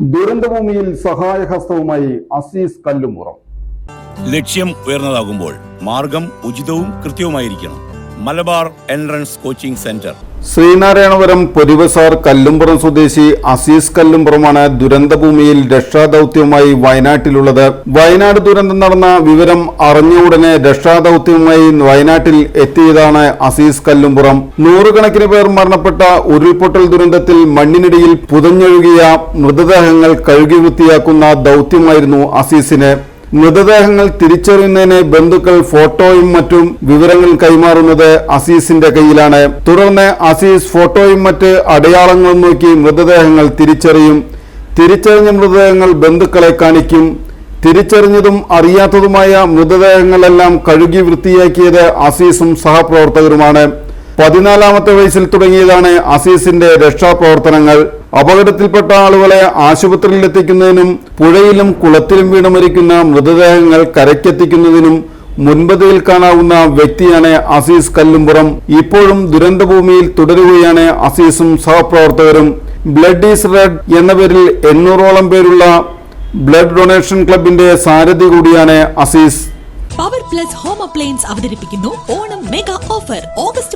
ദുരന്തഭൂമിയിൽ സഹായഹസ്തവുമായി അസീസ് കല്ലുമുറം. ലക്ഷ്യം ഉയർന്നതാകുമ്പോൾ മാർഗം ഉചിതവും കൃത്യവുമായിരിക്കണം. Malabar entrance coaching centre. Sreenarayanapuram പൊരിവസാർ Kallumpuram സ്വദേശി അസീസ് കല്ലുംപുറമാണ് ദുരന്തഭൂമിയിൽ രക്ഷാദൌത്യവുമായി വയനാട്ടിലുള്ളത്. വയനാട് ദുരന്തം നടന്ന വിവരം അറിഞ്ഞ ഉടനെ രക്ഷാദൌത്യവുമായി വയനാട്ടിൽ എത്തിയതാണ് അസീസ് കല്ലുംപുറം. നൂറുകണക്കിന് പേർ മരണപ്പെട്ട ഉരുൾപൊട്ടൽ ദുരന്തത്തിൽ മണ്ണിനടിയിൽ പുതഞ്ഞൊഴുകിയ മൃതദേഹങ്ങൾ കഴുകി വൃത്തിയാക്കുന്ന ദൌത്യമായിരുന്നു അസീസിന്. മൃതദേഹങ്ങൾ തിരിച്ചറിയുന്നതിന് ബന്ധുക്കൾ ഫോട്ടോയും മറ്റും വിവരങ്ങൾ കൈമാറുന്നത് അസീസിന്റെ കയ്യിലാണ്. തുടർന്ന് അസീസ് ഫോട്ടോയും മറ്റ് അടയാളങ്ങളും നോക്കി മൃതദേഹങ്ങൾ തിരിച്ചറിയും. തിരിച്ചറിഞ്ഞ മൃതദേഹങ്ങൾ ബന്ധുക്കളെ കാണിക്കും. തിരിച്ചറിഞ്ഞതും അറിയാത്തതുമായ മൃതദേഹങ്ങളെല്ലാം കഴുകി വൃത്തിയാക്കിയത് അസീസും സഹപ്രവർത്തകരുമാണ്. പതിനാലാമത്തെ വയസ്സിൽ തുടങ്ങിയതാണ് അസീസിന്റെ രക്ഷാപ്രവർത്തനങ്ങൾ. അപകടത്തിൽപ്പെട്ട ആളുകളെ ആശുപത്രിയിൽ എത്തിക്കുന്നതിനും പുഴയിലും കുളത്തിലും വീണ് മരിക്കുന്ന മൃതദേഹങ്ങൾ കരയ്ക്കെത്തിക്കുന്നതിനും മുൻപതിയിൽ കാണാവുന്ന വ്യക്തിയാണ് അസീസ് കല്ലുംപുറം. ഇപ്പോഴും ദുരന്തഭൂമിയിൽ തുടരുകയാണ് അസീസും സഹപ്രവർത്തകരും. ബ്ലഡ് ഈസ് റെഡ് എന്ന പേരിൽ എണ്ണൂറോളം പേരുള്ള ബ്ലഡ് ഡൊണേഷൻ ക്ലബിന്റെ സാരഥി കൂടിയാണ് Azeez. Power plus home appliance അവതരിപ്പിക്കുന്നു. Onam mega offer. ഓഗസ്റ്റ്